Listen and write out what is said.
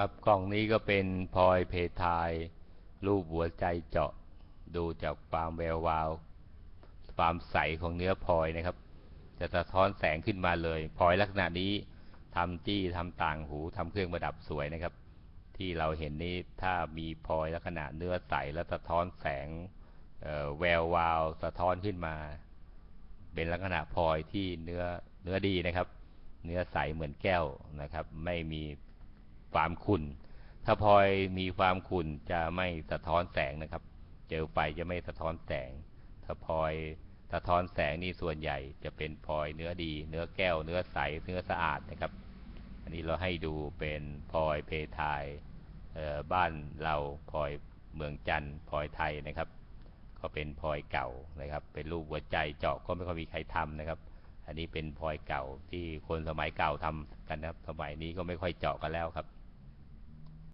ครับกล่องนี้ก็เป็นพลอยเพทาย รูปหัวใจเจาะดูจากความแวววาว ความใสของเนื้อพลอยนะครับ จะสะท้อนแสงขึ้นมาเลยพลอยลักษณะนี้ทำจี้ทำต่างหูทำเครื่องประดับสวยนะครับ ที่เราเห็นนี้ถ้ามีพลอยลักษณะเนื้อใสและสะท้อนแสงแวววาว สะท้อนขึ้นมา เป็นลักษณะพลอยที่เนื้อเนื้อดีนะครับ เนื้อใสเหมือนแก้วนะครับ ไม่มี ความขุ่น ถ้าพลอยมีความขุ่นจะไม่สะท้อนแสงนะครับ เจอไฟจะไม่สะท้อนแสง ถ้าพลอยสะท้อนแสงนี่ส่วนใหญ่จะเป็นพลอยเนื้อดี เนื้อแก้ว เนื้อใส เนื้อสะอาดนะครับ อันนี้เราให้ดูเป็นพลอยเพทายบ้านเราพลอยเมืองจันทร์พลอยไทยนะครับ ก็เป็นพลอยเก่านะครับ เป็นรูปหัวใจเจาะก็ไม่ค่อยมีใครทำนะครับ อันนี้เป็นพลอยเก่าที่คนสมัยเก่าทำกันนะครับ สมัยนี้ก็ไม่ค่อยเจาะกันแล้วครับ